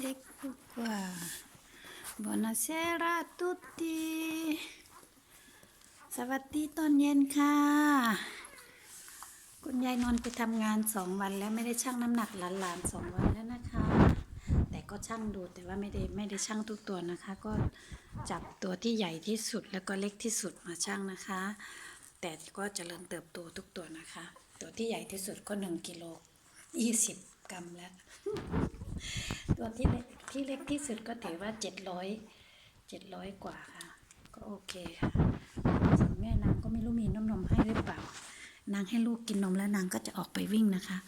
Ecco qua. Buonasera a tutti. สวัสดีตอนเย็นค่ะ คุณยายนอนไปทำงานสองวันแล้วไม่ได้ชั่งน้ำหนักหลานๆสองวันแล้วนะคะ แต่ก็ชั่งดูแต่ว่าไม่ได้ไม่ได้ชั่งทุกตัวนะคะ ก็จับตัวที่ใหญ่ที่สุดแล้วก็เล็กที่สุดมาชั่งนะคะ แต่ก็เจริญเติบโตทุกตัวนะคะ ตัวที่ใหญ่ที่สุดก็หนึ่งกิโลยี่สิบกรัมแล้ว ตัวที่เล็กที่เล็กที่สุดก็ถือว่าเจ็ดร้อยเจ็ดร้อยกว่าค่ะ ก็โอเคค่ะส่วนแม่นางก็ไม่รู้มีน้ำนมให้หรือเปล่า นางให้ลูกกินนมแล้วนางก็จะออกไปวิ่งนะคะ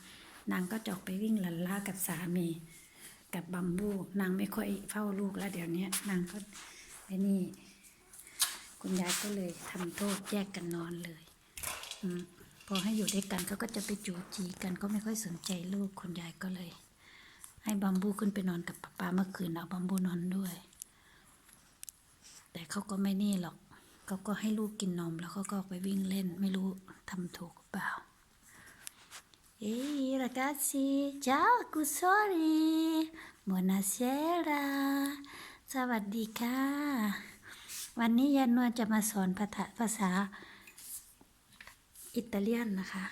นางก็จะออกไปวิ่งหลันล่ากับสามีกับบัมบู นางไม่ค่อยเฝ้าลูกแล้วเดี๋ยวนี้นางก็ไอ้นี่ คุณยายก็เลยทำโทษแยกกันนอนเลยอพอให้อยู่ด้วยกันเขาก็จะไปจูจีกันก็ไม่ค่อยสนใจลูกคุณยายก็เลย ให้บัมบูขึ้นไปนอนกับป๊าป๊าเมื่อคืนเอาบัมบูนอนด้วย แต่เขาก็ไม่นี่หรอกเขาก็ให้ลูกกินนมแล้วเขาก็ออกไปวิ่งเล่นไม่รู้ทำถูกเปล่าเอ้ย ragazzi ciao cusori buonasera สวัสดีค่ะ วันนี้ยานวลจะมาสอนภาษาภาษา อิตาเลียนนะคะ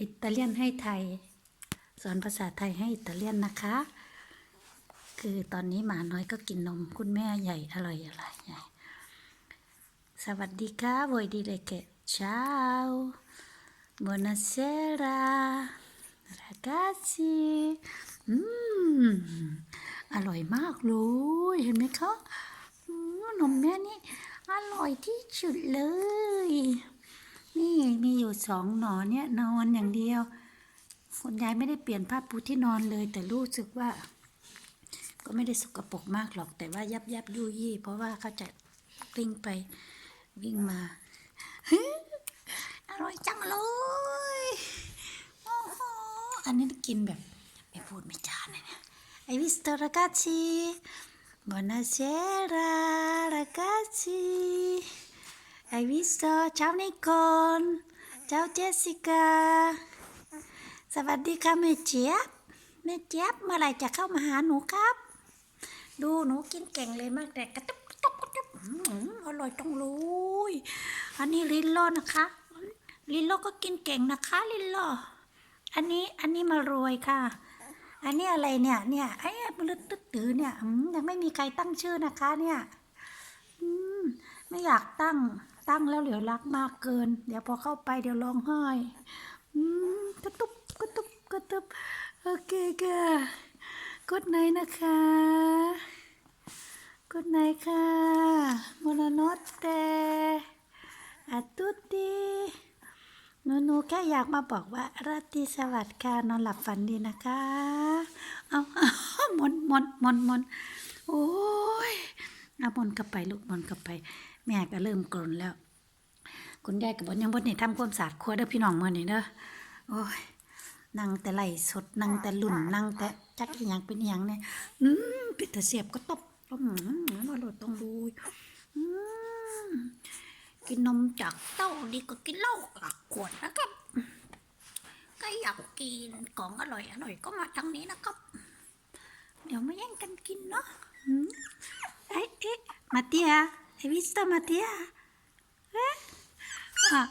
อิตาเลียนให้ไทย สอนภาษาไทยให้อิตาเลียนนะคะ คือตอนนี้หมาน้อยก็กินนมคุณแม่ใหญ่อร่อยอะไรใหญ่สวัสดีค่ะ vuoi dire che ciao buonasera ragazzi อืมอร่อยมากเลย เห็นไหมคะนมแม่นี่ อร่อยที่สุดเลย นี่มีอยู่สองหนอเนี่ยนอนอย่างเดียว คุณยายไม่ได้เปลี่ยนผ้าปูที่นอนเลย แต่รู้สึกว่า ก็ไม่ได้สกปรกมากหรอก แต่ว่ายับยับยุยี่ เพราะว่าเขาจะวิ่งไปวิ่งมาอร่อยจังเลยโอ้โหอันนี้กินแบบไม่พูดไม่จาเนี่ยนะ Hai visto ragazzi? Buonasera ragazzi. Hai visto? Ciao Nicole. Ciao Jessica. ส สวัสดีค่ะแม่เจี๊ยบแม่เจี๊ยบเมื่อไรจะเข้ามาหาหนูครับ ดูหนูกินเก่งเลยมากแต่กระตุบกระตุบกระตุบอร่อยจังเลยอันนี้ลินโลนะคะลินโลก็กินเก่งนะคะลินโลอันนี้อันนี้มารวยค่ะ อันนี้อะไรเนี่ยเนี่ยไอ้มลึกตึ๊ดตือเนี่ยยังไม่มีใครตั้งชื่อนะคะ เนี่ยอืมไม่อยากตั้งตั้งแล้วเดี๋ยวรักมากเกิน เดี๋ยวพอเข้าไปเดี๋ยวร้องไห้อืมกระตุ๊บ ตุบกระตุบโอเคค่ะกดไหนนะคะกดไหนค่ะมอนโนเตอาตุติหนูหนูแค่อยากมาบอกว่าราตรีสวัสดิ์ค่ะนอนหลับฝันดีนะคะ เอาเอามนมนมนมนโอ้ยเอามนกลับไปลูกมนกลับไป แม่ก็เริ่มกลนแล้ว คุณยายกับบนยังบนนี่ทำความสะอาดครัวเด้อพี่น้องเมื่อนี่เด้อโอ้ย นั่งแต่ไหลสดนั่งแต่ลุ่นนั่งแต่จักอีหยังเป็นอีหยังเนี่ยอืมปิดแต่เสียบก็ตบต้มอร่อยต้องดูอืมกินนมจากเต้าดีกว่ากินเหล้าจากขวดนะครับก็อยากกินของอร่อยอร่อยก็มาทางนี้นะครับ เดี๋ยวมาแย่งกันกินเนาะอืมเอ๊ะเอ๊ะมาเตียไอวิสตามาเตียอะ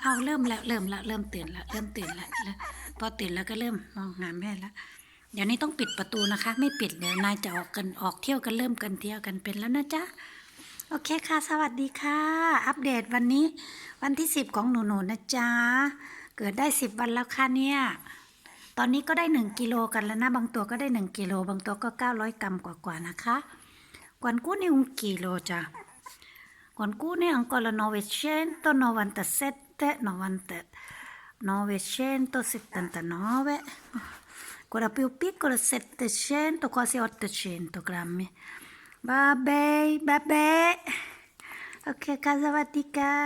เอาเริ่มแล้วเริ่มแล้วเริ่มตื่นแล้วเริ่มตื่นแล้วพอตื่นแล้วก็เริ่มมองหาแม่แล้วเดี๋ยวนี้ต้องปิดประตูนะคะ ไม่ปิดเดี๋ยวนายจะออกกันออกเที่ยวกันเริ่มกันเที่ยวกันเป็นแล้วนะจ๊ะโอเคค่ะ สวัสดีค่ะ อัปเดตวันนี้ วันที่สิบของหนูๆนะจ๊ะ เกิดได้สิบวันแล้วค่ะเนี่ย ตอนนี้ก็ได้หนึ่งกิโลกันแล้วนะ บางตัวก็ได้หนึ่งกิโลบางตัวก็เก้าร้อยกรัมกว่าๆนะคะ กวนกู้นี่ un chilo จ้ะ Qualcuno è ancora 997, 90, 979, quella più piccola 700, quasi 800 grammi. Vabbè, vabbè. Ok, casa vatica.